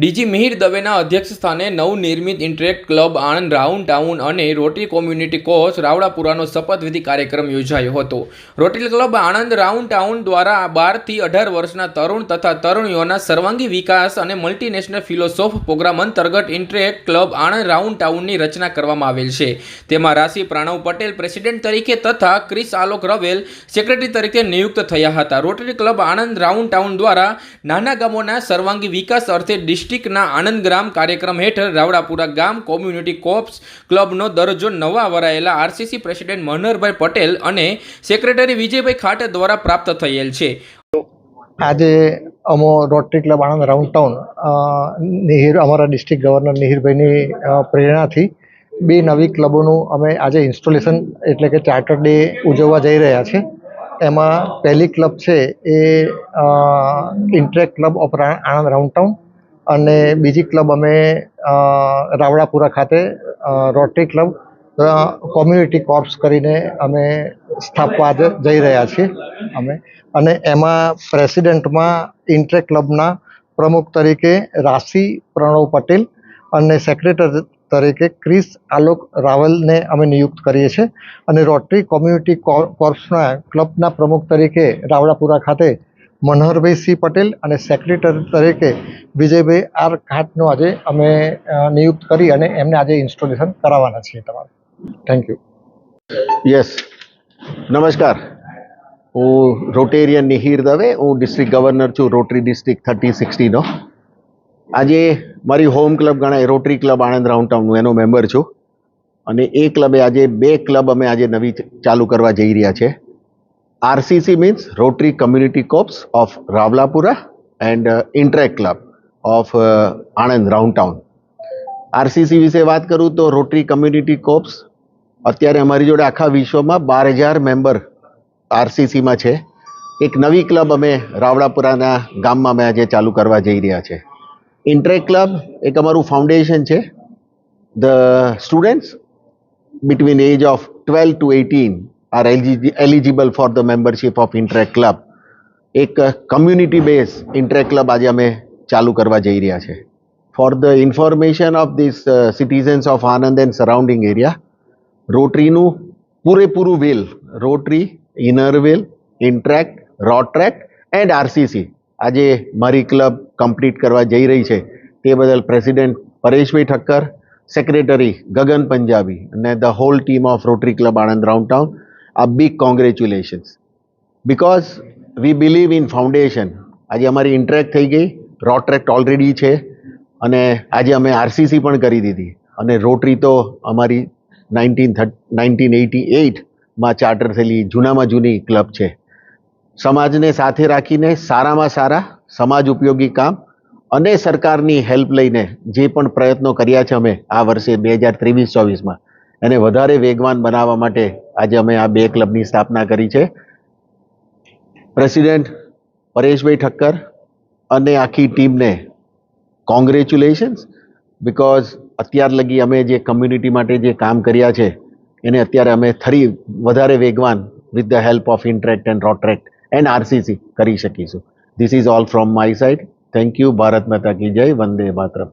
DG Mihir દવેના અધ્યક્ષ સ્થાને નવનિર્મિત interact club, Anand round town અને રોટરી કોમ્યુનિટી કોર્સ રાવડાપુરાનો શપથવિધિ કાર્યક્રમ યોજાયો હતો. Rotary club Anand round town દ્વારા બારથી અઢાર વર્ષના તરુણ તથા તરુણીઓના સર્વાંગી વિકાસ અને મલ્ટીનેશનલ ફિલોસોફ પ્રોગ્રામ અંતર્ગત ઇન્ટરેક્ટ ક્લબ આણંદ રાઉન્ડ ટાઉનની રચના કરવામાં આવેલ છે. તેમાં રાશિ પ્રણવ પટેલ પ્રેસિડેન્ટ તરીકે તથા ક્રિસ આલોક રવેલ સેક્રેટરી તરીકે નિયુક્ત થયા હતા. Rotary club Anand round town દ્વારા નાના ગામોના સર્વાંગી વિકાસ અર્થે ડિસ્ટ્રિક્ટના આનંદ ગ્રામ કાર્યક્રમ હેઠળ રાવડાપુરા ગામ કોમ્યુનિટી કોપ્સ ક્લબનો દરજ્જો નવા વરાયેલા આરસીસી પ્રેસિડેન્ટ મનોહરભાઈ પટેલ અને સેક્રેટરી વિજયભાઈ ખાટે દ્વારા પ્રાપ્ત થયેલ છે. આજે અમો rotary club Anand round town Nihir, અમારા ડિસ્ટ્રિક્ટ ગવર્નર નિહિરભાઈની પ્રેરણાથી બે નવી ક્લબોનું અમે આજે ઇન્સ્ટોલેશન એટલે કે ચાર્ટર ડે ઉજવવા જઈ રહ્યા છે એમાં પહેલી ક્લબ છે એ interact club of Anand round town અને બીજી ક્લબ અમે રાવડાપુરા ખાતે રોટરી ક્લબ કોમ્યુનિટી કોર્પ્સ કરીને અમે સ્થાપવા જઈ રહ્યા છીએ અમે. અને એમાં પ્રેસિડેન્ટમાં ઇન્ટ્રે ક્લબના પ્રમુખ તરીકે રાશિ પ્રણવ પટેલ અને સેક્રેટરી તરીકે ક્રિસ આલોક રાવલને અમે નિયુક્ત કરીએ છીએ. અને રોટરી કોમ્યુનિટી કોર- કોર્પ્સના ક્લબના પ્રમુખ તરીકે રાવડાપુરા ખાતે મનહરભાઈ સિંહ પટેલ અને સેક્રેટરી તરીકે વિજયભાઈ આર ઘાટનું આજે અમે નિયુક્ત કરી અને એમને આજે ઇન્સ્ટોલેશન કરાવવાના છીએ તમારું. થેન્ક યુ યસ નમસ્કાર. હું રોટેરિયન નિહિર દવે, હું ડિસ્ટ્રિક્ટ ગવર્નર છું રોટરી ડિસ્ટ્રિક્ટ થર્ટી સિક્સટીનો આજે મારી હોમ ક્લબ ગણાય રોટરી ક્લબ આણંદ રાઉન્ડ ટાઉનનું એનો મેમ્બર છું. અને એ ક્લબે આજે, બે ક્લબ અમે આજે નવી ચાલુ કરવા જઈ રહ્યા છે. RCC means Rotary community corps of Rawlapura and interact club of Anand round town RCC વિશે વાત કરું તો રોટરી કમ્યુનિટી કોપ્સ અત્યારે અમારી જોડે આખા વિશ્વમાં બાર હજાર મેમ્બર આરસીસીમાં છે. એક નવી ક્લબ અમે રાવડાપુરાના ગામમાં અમે આજે ચાલુ કરવા જઈ રહ્યા છે. ઇન્ટરેક ક્લબ એક અમારું ફાઉન્ડેશન છે. The students between age of 12 to 18 are eligible for the membership of Interact Club. એક કમ્યુનિટી બેઝ ઇન્ટરેક્ટ ક્લબ આજે અમે ચાલુ કરવા જઈ રહ્યા છે for the information of this citizens of Anand and surrounding area રોટરીનું પૂરેપૂરું well Rotary inner well interact Rotaract and RCC આજે મારી ક્લબ કમ્પ્લીટ કરવા જઈ રહી છે તે બદલ પ્રેસિડેન્ટ પરેશભાઈ ઠક્કર સેક્રેટરી ગગન પંજાબી અને the whole team of Rotary club Anand round town આ big congratulations because we believe in foundation આજે અમારી ઇન્ટરેક્ટ થઈ ગઈ. રોટ્રેક્ટ ઓલરેડી છે. અને આજે અમે આરસીસી પણ કરી દીધી. અને રોટરી તો અમારી નાઇન્ટીન નાઇન્ટીન એટી એઇટમાં ચાર્ટર થયેલી જૂનામાં જૂની ક્લબ છે. સમાજને સાથે રાખીને સારામાં સારા સમાજ ઉપયોગી કામ અને સરકારની હેલ્પ લઈને જે પણ પ્રયત્નો કર્યા છે અમે આ વર્ષે બે હજાર ત્રેવીસ ચોવીસમાં. એને વધારે વેગવાન બનાવવા માટે આજે અમે આ બે ક્લબની સ્થાપના કરી છે. પ્રેસિડેન્ટ પરેશભાઈ ઠક્કર અને આખી ટીમને કોંગ્રેચ્યુલેશન્સ બિકોઝ અત્યાર લગી અમે જે કમ્યુનિટી માટે જે કામ કર્યા છે, એને અત્યારે અમે ફરી વધારે વેગવાન with the help of interact and Rotaract and RCC કરી શકીશું. This is all from my side thank you Bharat Mata કી જય વંદે માતરમ